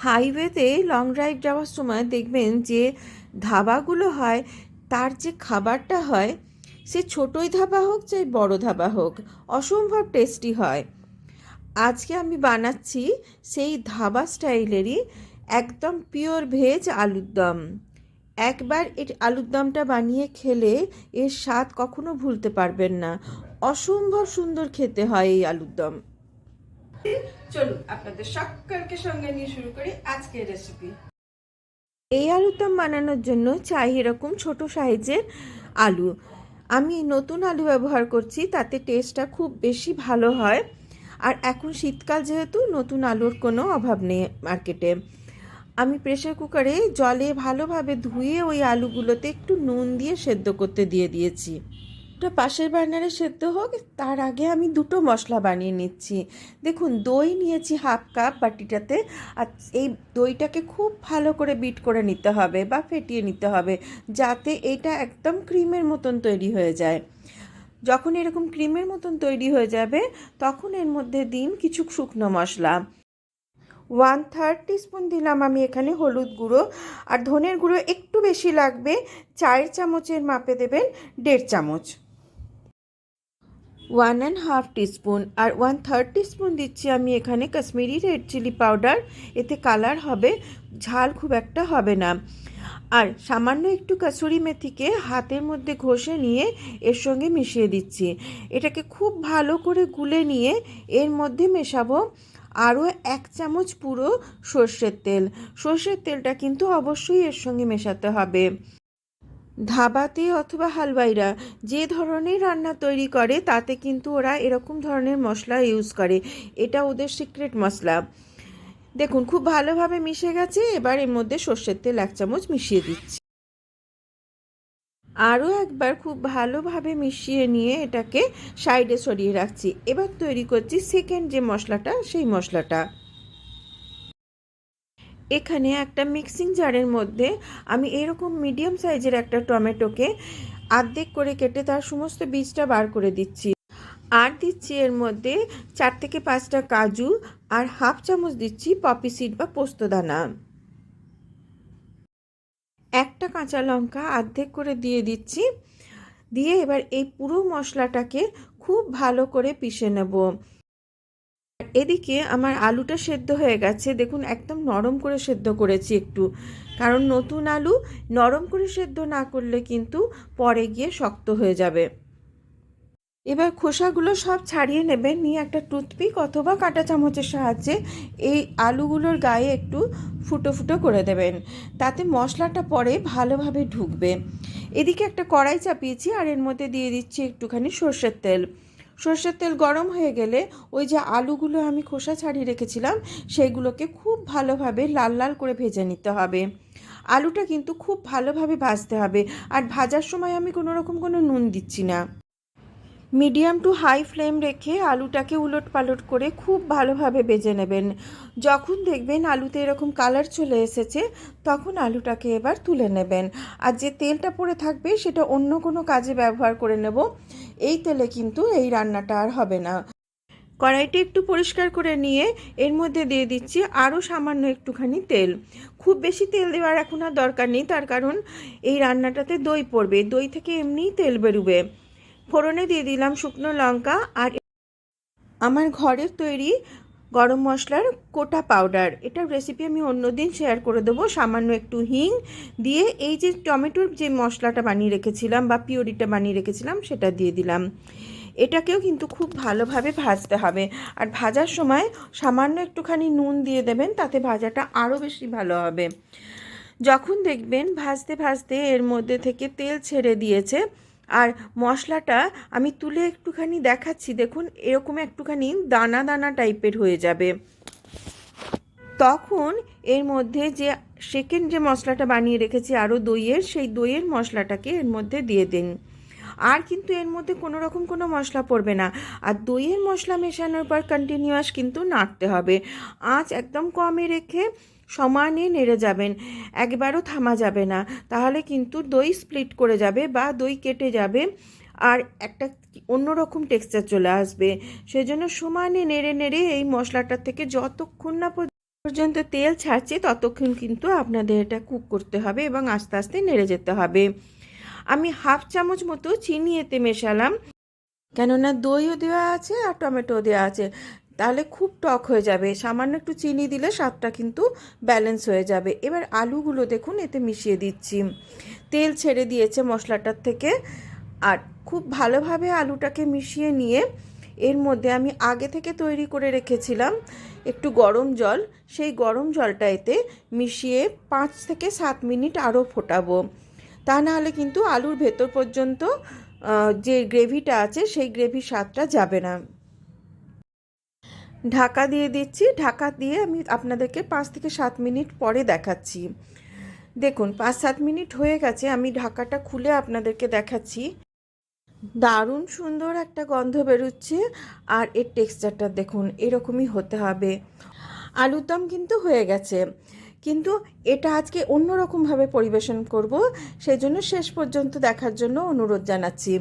হাইওয়েতে long drive যাওয়ার সময় দেখবেন যে ধাবাগুলো হয়, তার যে খাবারটা হয়, সে ছোটোই ধাবা হোক চাই বড় ধাবা হোক, অসম্ভব টেস্টি হয়। আজকে আমি বানাচ্ছি সেই ধাবা স্টাইলেরই একদম পিওর ভেজ আলুর দম। একবার এর আলুর দমটা বানিয়ে খেলে এর স্বাদ কখনো ভুলতে পারবেন না। অসম্ভব সুন্দর খেতে হয় এই আলুর দম। চলুন, আপনাদের সকলকে সঙ্গে নিয়ে শুরু করি আজকের রেসিপি এই আলুর দম বানানোর জন্য চাই এরকম ছোট সাইজের আলু। আমি নতুন আলু ব্যবহার করছি, তাতে টেস্টটা খুব বেশি ভালো হয়। আর এখন শীতকাল যেহেতু, নতুন আলুর কোনো অভাব নেই মার্কেটে আমি প্রেসার কুকারে জলে ভালোভাবে ধুয়ে ওই আলুগুলোতে একটু নুন দিয়ে সেদ্ধ করতে দিয়ে দিয়েছি। ওটা পাশের বার্নারে সেদ্ধ হোক, তার আগে আমি দুটো মশলা বানিয়ে নিচ্ছি। দেখুন, দই নিয়েছি হাফ কাপ বাটিটাতে, আর এই দইটাকে খুব ভালো করে বিট করে নিতে হবে বা ফেটিয়ে নিতে হবে, যাতে এটা একদম ক্রিমের মতন তৈরি হয়ে যায়। যখন এরকম ক্রিমের মতন তৈরি হয়ে যাবে, তখন এর মধ্যে দিন কিছু শুকনো মশলা। ওয়ান থার্ড টিস্পুন দিলাম আমি এখানে হলুদ গুঁড়ো, আর ধনের গুঁড়ো একটু বেশি লাগবে চায়ের চামচের মাপে দেবেন দেড় চামচ। One and half teaspoon. R one third teaspoon দিচ্ছি আমি এখানে কাশ্মীরি রেড চিলি পাউডার। এতে কালার হবে, ঝাল খুব একটা হবে না। আর সামান্য একটু কাসুরি মেথিকে হাতের মধ্যে ঘষে নিয়ে এর সঙ্গে মিশিয়ে দিচ্ছি। এটাকে খুব ভালো করে গুলে নিয়ে এর মধ্যে মেশাবো আরও এক চামচ পুরো সর্ষের তেল। সর্ষের তেলটা কিন্তু অবশ্যই এর সঙ্গে মেশাতে হবে। ধাবাতে অথবা হালুয়াইরা যে ধরনের রান্না তৈরি করে, তাতে কিন্তু ওরা এরকম ধরনের মশলা ইউজ করে। এটা ওদের সিক্রেট মশলা। দেখুন, খুব ভালোভাবে মিশে গেছে, এবার এর মধ্যে সর্ষের তেল এক চামচ মিশিয়ে দিচ্ছি। আরও একবার খুব ভালোভাবে মিশিয়ে নিয়ে এটাকে সাইডে সরিয়ে রাখছি। এবার তৈরি করছি সেকেন্ড যে মশলাটা, সেই মশলাটা। এখানে একটা মিক্সিং জারের মধ্যে আমি এরকম মিডিয়াম সাইজের একটা টমেটোকে আর্ধেক করে কেটে তার সমস্ত বীজটা বার করে দিচ্ছি। আর দিচ্ছি এর মধ্যে চার থেকে পাঁচটা কাজু আর হাফ চামচ দিচ্ছি পপি সিড বা পোস্তদানা একটা কাঁচা লঙ্কা আর্ধেক করে দিয়ে দিচ্ছি। দিয়ে এবার এই পুরো মশলাটাকে খুব ভালো করে পিষে নেব। এদিকে আমার আলুটা সেদ্ধ হয়ে গেছে। দেখুন, একদম নরম করে সেদ্ধ করেছি একটু। কারণ নতুন আলু নরম করে সেদ্ধ না করলে কিন্তু পরে গিয়ে শক্ত হয়ে যাবে। এবার খোসাগুলো সব ছাড়িয়ে নেবেন। নিয়ে একটা টুথপিক অথবা কাঁটা চামচের সাহায্যে এই আলুগুলোর গায়ে একটু ফুটো ফুটো করে দেবেন। তাতে মশলাটা পরে ভালোভাবে ঢুকবে। এদিকে একটা কড়াই চাপিয়েছি আর এর মধ্যে দিয়ে দিচ্ছি একটুখানি সর্ষের তেল। সর্ষের তেল গরম হয়ে গেলে ওই যে আলুগুলো আমি খোসা ছাড়িয়ে রেখেছিলাম, সেইগুলোকে খুব ভালোভাবে লাল লাল করে ভেজে নিতে হবে। আলুটা কিন্তু খুব ভালোভাবে ভাজতে হবে, আর ভাজার সময় আমি কোনো রকম কোনো নুন দিচ্ছি না। মিডিয়াম টু হাই ফ্লেম রেখে আলুটাকে উলট পালট করে খুব ভালোভাবে বেজে নেবেন। যখন দেখবেন আলুতে এরকম কালার চলে এসেছে, তখন আলুটাকে এবার তুলে নেবেন। আর যে তেলটা পড়ে থাকবে, সেটা অন্য কোনো কাজে ব্যবহার করে নেব। এই তেলে কিন্তু এই রান্নাটা আর হবে না। কড়াইটি একটু পরিষ্কার করে নিয়ে এর মধ্যে দিয়ে দিচ্ছি আরও সামান্য একটুখানি তেল। খুব বেশি তেল দেওয়ার এখন আর দরকার নেই, তার কারণ এই রান্নাটাতে দই পড়বে, দই থেকে এমনিই তেল বেরোবে। ফোড়নে দিয়ে দিলাম শুকনো লঙ্কা আর আমার ঘরের তৈরি গরম মশলার কোটা পাউডার। এটার রেসিপি আমি অন্যদিন শেয়ার করে দেবো। সামান্য একটু হিং দিয়ে এই যে টমেটোর যে মশলাটা বানিয়ে রেখেছিলাম বা পিওরিটা বানিয়ে রেখেছিলাম, সেটা দিয়ে দিলাম। এটাকেও কিন্তু খুব ভালোভাবে ভাজতে হবে। আর ভাজার সময় সামান্য একটুখানি নুন দিয়ে দেবেন, তাতে ভাজাটা আরও বেশি ভালো হবে। যখন দেখবেন ভাজতে ভাজতে এর মধ্যে থেকে তেল ছেড়ে দিয়েছে আর মশলাটা আমি তুলে একটুখানি দেখাচ্ছি। দেখুন, এরকম একটুখানি দানা দানা টাইপের হয়ে যাবে। তখন এর মধ্যে যে সেকেন্ড যে মশলাটা বানিয়ে রেখেছি আরও দইয়ের, সেই দইয়ের মশলাটাকে এর মধ্যে দিয়ে দিন। আর কিন্তু এর মধ্যে কোনো রকম কোনো মশলা পড়বে না। আর দইয়ের মশলা মেশানোর পর কন্টিনিউয়াস কিন্তু নাড়তে হবে। আঁচ একদম কমে রেখে সমানে নেড়ে যাবেন, একবারও থামা যাবে না। তাহলে কিন্তু দই স্প্লিট করে যাবে বা দই কেটে যাবে আর একটা অন্যরকম টেক্সচার চলে আসবে। সেজন্য সমানে নেড়ে নেড়ে এই মশলাটার থেকে যতক্ষণ না পর্যন্ত তেল ছাড়ছে, ততক্ষণ কিন্তু আপনাদের এটা কুক করতে হবে এবং আস্তে আস্তে নেড়ে যেতে হবে। আমি হাফ চামচ মতো চিনি এতে মেশালাম। কেননা দইও দেওয়া আছে আর টমেটো দেওয়া আছে। তাহলে খুব টক হয়ে যাবে। সামান্য একটু চিনি দিলে স্বাদটা কিন্তু ব্যালেন্স হয়ে যাবে। এবার আলুগুলো দেখুন, এতে মিশিয়ে দিচ্ছি। তেল ছেড়ে দিয়েছে মশলাটার থেকে। আর খুব ভালোভাবে আলুটাকে মিশিয়ে নিয়ে এর মধ্যে আমি আগে থেকে তৈরি করে রেখেছিলাম একটু গরম জল। সেই গরম জলটা এতে মিশিয়ে পাঁচ থেকে সাত মিনিট আরও ফোটাবো। তা নাহলে কিন্তু আলুর ভেতর পর্যন্ত যে গ্রেভিটা আছে, সেই গ্রেভির স্বাদটা যাবে না। ঢাকা দিয়ে দিচ্ছি। ঢাকা দিয়ে আমি আপনাদেরকে পাঁচ থেকে সাত মিনিট পরে দেখাচ্ছি। দেখুন, পাঁচ সাত মিনিট হয়ে গেছে, আমি ঢাকাটা খুলে আপনাদেরকে দেখাচ্ছি। দারুণ সুন্দর একটা গন্ধ বেরোচ্ছে আর এর টেক্সচারটা দেখুন, এরকমই হতে হবে। আলুর দম কিন্তু হয়ে গেছে, কিন্তু এটা আজকে অন্যরকমভাবে পরিবেশন করব সেই জন্য শেষ পর্যন্ত দেখার জন্য অনুরোধ জানাচ্ছি।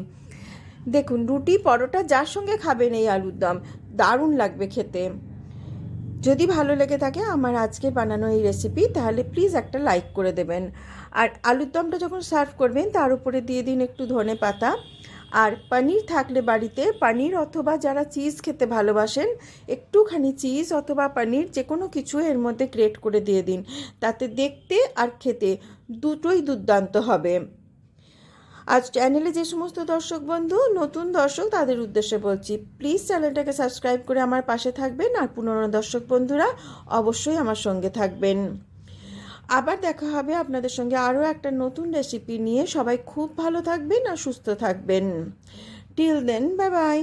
দেখুন, রুটি পরোটা যার সঙ্গে খাবেন এই আলুর দম দারুণ লাগবে খেতে। যদি ভালো লেগে থাকে আমার আজকে বানানো এই রেসিপি তাহলে প্লিজ একটা লাইক করে দেবেন। আর আলুর দমটা যখন সার্ভ করবেন, তার উপরে দিয়ে দিন একটু ধনে পাতা। আর পনির থাকলে বাড়িতে, পনির অথবা যারা চিজ খেতে ভালোবাসেন, একটুখানি চিজ অথবা পনির যে কোনো কিছু এর মধ্যে গ্রেট করে দিয়ে দিন। তাতে দেখতে আর খেতে দুটোই দুর্দান্ত হবে। আজ চ্যানেলে যে সমস্ত দর্শক বন্ধু, নতুন দর্শক তাদের উদ্দেশ্যে বলছি প্লিজ চ্যানেলটাকে সাবস্ক্রাইব করে আমার পাশে থাকবেন আর পুরনো দর্শক বন্ধুরা অবশ্যই আমার সঙ্গে থাকবেন। আবার দেখা হবে আপনাদের সঙ্গে আরও একটা নতুন রেসিপি নিয়ে। সবাই খুব ভালো থাকবেন আর সুস্থ থাকবেন। Till then bye bye